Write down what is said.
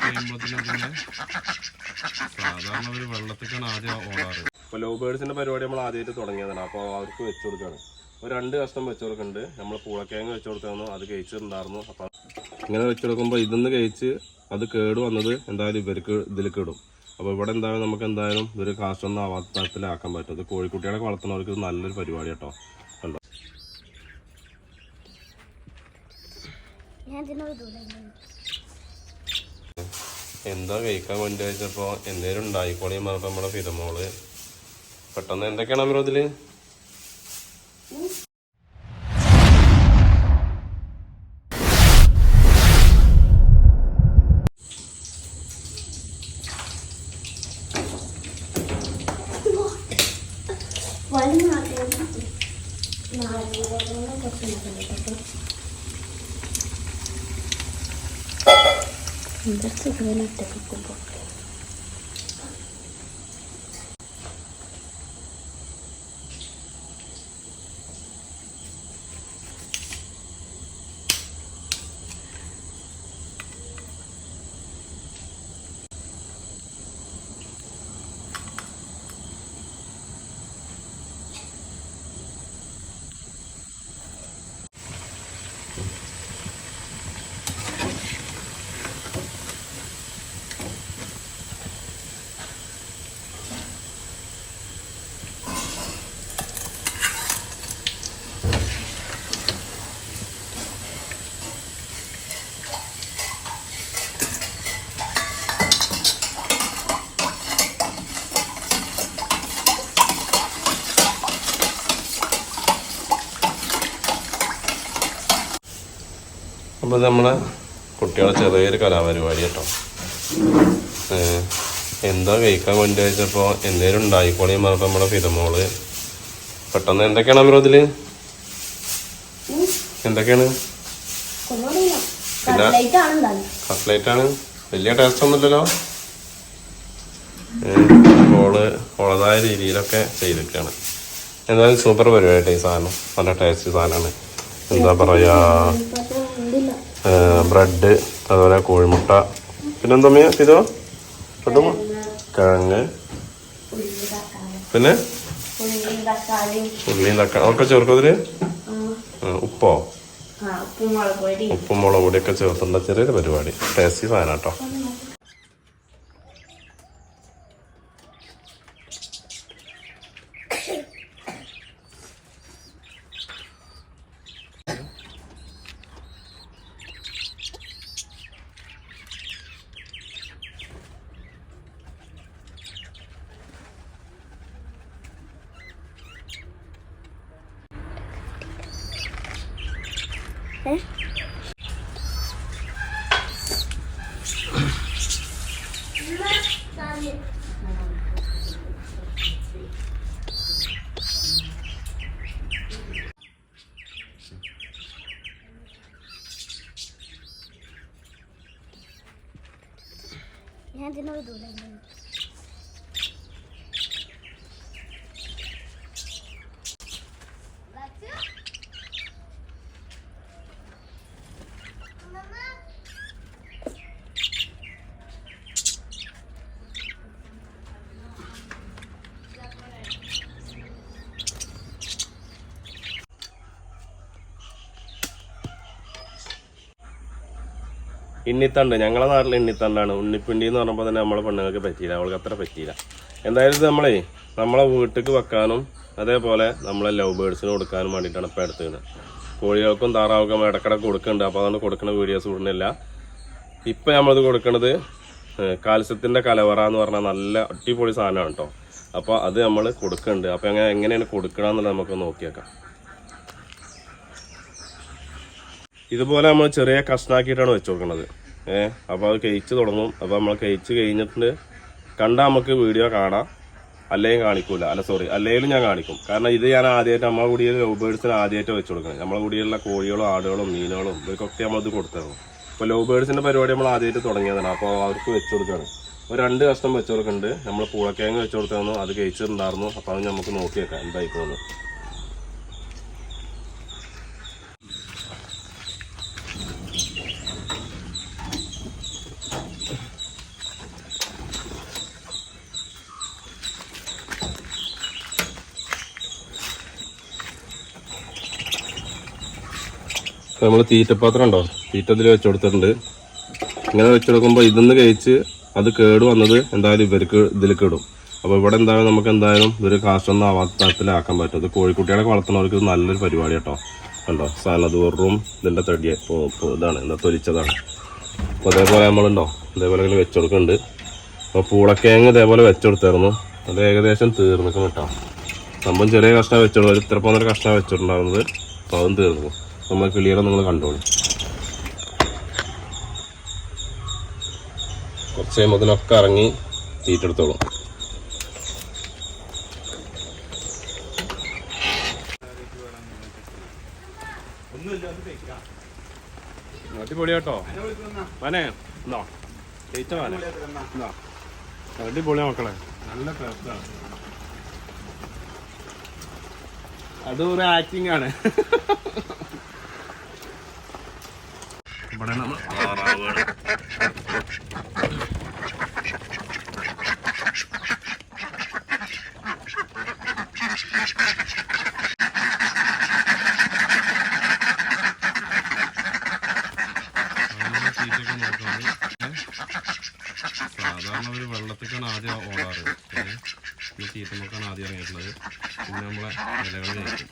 കഴിയുമ്പോഴത്തേനും പിന്നെ സാധാരണ ഒരു വെള്ളത്തിക്കാണ് ആദ്യം ഓടാറ്. ഇപ്പോൾ ലവ് ബേഡ്സിന്റെ പരിപാടി നമ്മൾ ആദ്യമായിട്ട് തുടങ്ങിയതാണ്. അപ്പോൾ അവർക്ക് വെച്ച് കൊടുക്കുകയാണ് ഒരു രണ്ട് കഷ്ടം വെച്ച് കൊടുക്കുന്നുണ്ട്. നമ്മൾ പൂളക്കേങ്ങ വെച്ച് കൊടുത്തായിരുന്നു അത് കഴിച്ചിട്ടുണ്ടായിരുന്നു. അപ്പോൾ ഇങ്ങനെ വെച്ച് കൊടുക്കുമ്പോൾ ഇതൊന്ന് കഴിച്ച് അത് കേട് വന്നത് എന്തായാലും ഇവർക്ക് ഇതിൽ കേടും. അപ്പോൾ ഇവിടെ എന്തായാലും നമുക്ക് എന്തായാലും ഇതൊരു കാശൊന്നും ആവാത്ത തരത്തിലാക്കാൻ പറ്റും. അത് കോഴിക്കുട്ടികളെ വളർത്തുന്നവർക്ക് ഇത് നല്ലൊരു പരിപാടി കേട്ടോ. കണ്ടോ? ഞാൻ എന്താ കഴിക്കാൻ വേണ്ടി വെച്ചപ്പോൾ എന്തേലും ഉണ്ടായിക്കോളി പറഞ്ഞപ്പോൾ നമ്മുടെ ഫിരമോൾ പെട്ടെന്ന് എന്തൊക്കെയാണ് അമരോ ഇതിൽ? വലിയ I'm just gonna take a look. അപ്പോൾ നമ്മളെ കുട്ടികളെ ചെറിയൊരു കലാപരിപാടി കേട്ടോ. എന്താ കഴിക്കാൻ വേണ്ടി വെച്ചപ്പോൾ എന്തേലും ഉണ്ടായിക്കോളി പറഞ്ഞപ്പോൾ നമ്മുടെ ഫിതമോൾ പെട്ടെന്ന് എന്തൊക്കെയാണ് അമരോ ഇതിൽ? എന്തൊക്കെയാണ്? കട്ട്ലേറ്റ് ആണ് വലിയ ടേസ്റ്റ് ഒന്നുമില്ലല്ലോ? ഓൾ ഓളതായ രീതിയിലൊക്കെ ചെയ്തിട്ടാണ് എന്തായാലും സൂപ്പർ പരിപാടി ഈ സാധനം. നല്ല ടേസ്റ്റ് സാധനമാണ്. എന്താ പറയാ? ബ്രെഡ് അതുപോലെ കോഴിമുട്ട. പിന്നെന്താ മീ? ഇതോ? പെട്ടെന്ന് കിഴങ്ങ്. പിന്നെ? ഉള്ളിയും തക്കാളി. ഒക്കെ ചേർക്കും അതിന് ഉപ്പോ? ഉപ്പും മുളക് പൊടിയൊക്കെ ചേർത്തുള്ള ചെറിയൊരു പരിപാടി. ടേസ്റ്റി സാധനം കേട്ടോ ഞാൻ ഇതിനോട് ദൂരം ഇണ്ണിത്തണ്ട് ഞങ്ങളെ നാട്ടിൽ ഇണ്ണിത്തണ്ടാണ് ഉണ്ണിപ്പിണ്ടി എന്ന് പറയുമ്പോൾ തന്നെ നമ്മളെ പെണ്ണുങ്ങൾക്ക് പറ്റിയില്ല. അവൾക്ക് അത്ര പറ്റിയില്ല. എന്തായാലും ഇത് നമ്മളേ നമ്മളെ വീട്ടിലേക്ക് വെക്കാനും അതേപോലെ നമ്മളെ ലവ് ബേഡ്സിന് കൊടുക്കാനും വേണ്ടിയിട്ടാണ് ഇപ്പോൾ എടുത്തത്. കോഴികൾക്കും താറാവുക്കും ഇടക്കിടക്ക് കൊടുക്കുന്നുണ്ട്. അപ്പോൾ അതുകൊണ്ട് കൊടുക്കുന്ന വീഡിയോസ് വിടുന്നില്ല ഇപ്പം നമ്മളത് കൊടുക്കുന്നത് കാൽസ്യത്തിന്റെ കലവറ എന്ന് പറഞ്ഞാൽ നല്ല അടിപൊളി സാധനമാണ് കേട്ടോ. അപ്പോൾ അത് നമ്മൾ കൊടുക്കുന്നുണ്ട്. അപ്പോൾ എങ്ങനെ എങ്ങനെയാണ് കൊടുക്കണമെന്നുള്ളത് നമുക്ക് നോക്കിയേക്കാം ഇതുപോലെ നമ്മൾ ചെറിയ കഷ്ണാക്കിയിട്ടാണ് വെച്ച് കൊടുക്കുന്നത് ഏഹ് അപ്പോൾ അത് കഴിച്ച് തുടങ്ങും. അപ്പോൾ നമ്മൾ കഴിച്ച് കഴിഞ്ഞിട്ട് കണ്ടാൽ നമുക്ക് വീഡിയോ കാണാം. അല്ലെങ്കിൽ കാണിക്കൂല. അല്ല സോറി അല്ലെങ്കിലും ഞാൻ കാണിക്കും. കാരണം ഇത് ഞാൻ ആദ്യമായിട്ട് നമ്മളെ കൂടിയ ലവ് ബേഡ്സിന് ആദ്യമായിട്ട് വെച്ച് കൊടുക്കുന്നത് നമ്മളെ കൂടിയുള്ള കോഴികളും ആടുകളും മീനുകളും ഇവർക്കൊക്കെ നമ്മളിത് കൊടുത്തത് അപ്പോൾ ലവ് ബേഡ്സിന്റെ പരിപാടി നമ്മൾ ആദ്യമായിട്ട് തുടങ്ങിയതാണ്. അപ്പോൾ അവർക്ക് വെച്ച് കൊടുക്കുകയാണ് ഒരു രണ്ട് കഷ്ണം വെച്ച് കൊടുക്കുന്നുണ്ട് നമ്മൾ പൂളക്കിഴങ്ങ് വെച്ച് കൊടുത്തായിരുന്നു അത് കഴിച്ചിട്ടുണ്ടായിരുന്നു. അപ്പോൾ അത് നമുക്ക് നോക്കിയേക്കാം. എന്തായിക്കോന്ന് നമ്മൾ തീറ്റപ്പാത്രം ഉണ്ടോ തീറ്റ ഇതിൽ വെച്ച് കൊടുത്തിട്ടുണ്ട്. ഇങ്ങനെ വെച്ച് കൊടുക്കുമ്പോൾ ഇതിന്ന് കഴിച്ച് അത് കേട് വന്നത് എന്തായാലും ഇവർക്ക് ഇതിൽ കേടും അപ്പോൾ ഇവിടെ എന്തായാലും നമുക്ക് എന്തായാലും ഇതൊരു കാശൊന്നും ആവാത്ത തരത്തിലാക്കാൻ പറ്റും അത് കോഴിക്കുട്ടികളെ വളർത്തുന്നവർക്ക് ഇത് നല്ലൊരു പരിപാടി കേട്ടോ. കണ്ടോ? വെറും ഇതിന്റെ തടി ഇതാണ്. എന്താ തൊലിച്ചതാണ്. അപ്പോൾ അതേപോലെ നമ്മളുണ്ടോ? ഇതേപോലെ ഇങ്ങനെ വെച്ച് കൊടുക്കുന്നുണ്ട്. അപ്പോൾ പൂളക്കിഴങ്ങ് ഇതേപോലെ വെച്ച് കൊടുത്തായിരുന്നു. അത് ഏകദേശം തീർന്നിക്കും കേട്ടോ. സംഭവം ചെറിയ കഷ്ണം വെച്ചോളൂ ഒരു ഇത്ര പോകുന്നൊരു കഷ്ണം വെച്ചിട്ടുണ്ടാകുന്നത് അപ്പോൾ അതും തീർന്നു. നമ്മൾ ക്ലിയർ നിങ്ങൾ കണ്ടോളൂ. കുറച്ച് കഴിയുമ്പോൾ ഇറങ്ങി തീറ്റെടുത്തോളും അടിപൊളി കേട്ടോ മനെ എന്നോ ജയിച്ച മനെ. എന്നോ അടിപൊളിയാ മക്കളെ. നല്ല ടേസ്റ്റാണ് അത് ഒരു ആക്ടിങ് ആണ്. ഇവിടെ നമ്മൾ താറാവുകൾ സാധാരണ ഒരു വെള്ളത്തിക്കാണ് ആദ്യം ഓടാറ്. പിന്നെ തീറ്റമൊക്കെയാണ് ആദ്യം ഇറങ്ങിയിട്ടുള്ളത്. പിന്നെ നമ്മളെ ഇലകൾ കഴിക്കും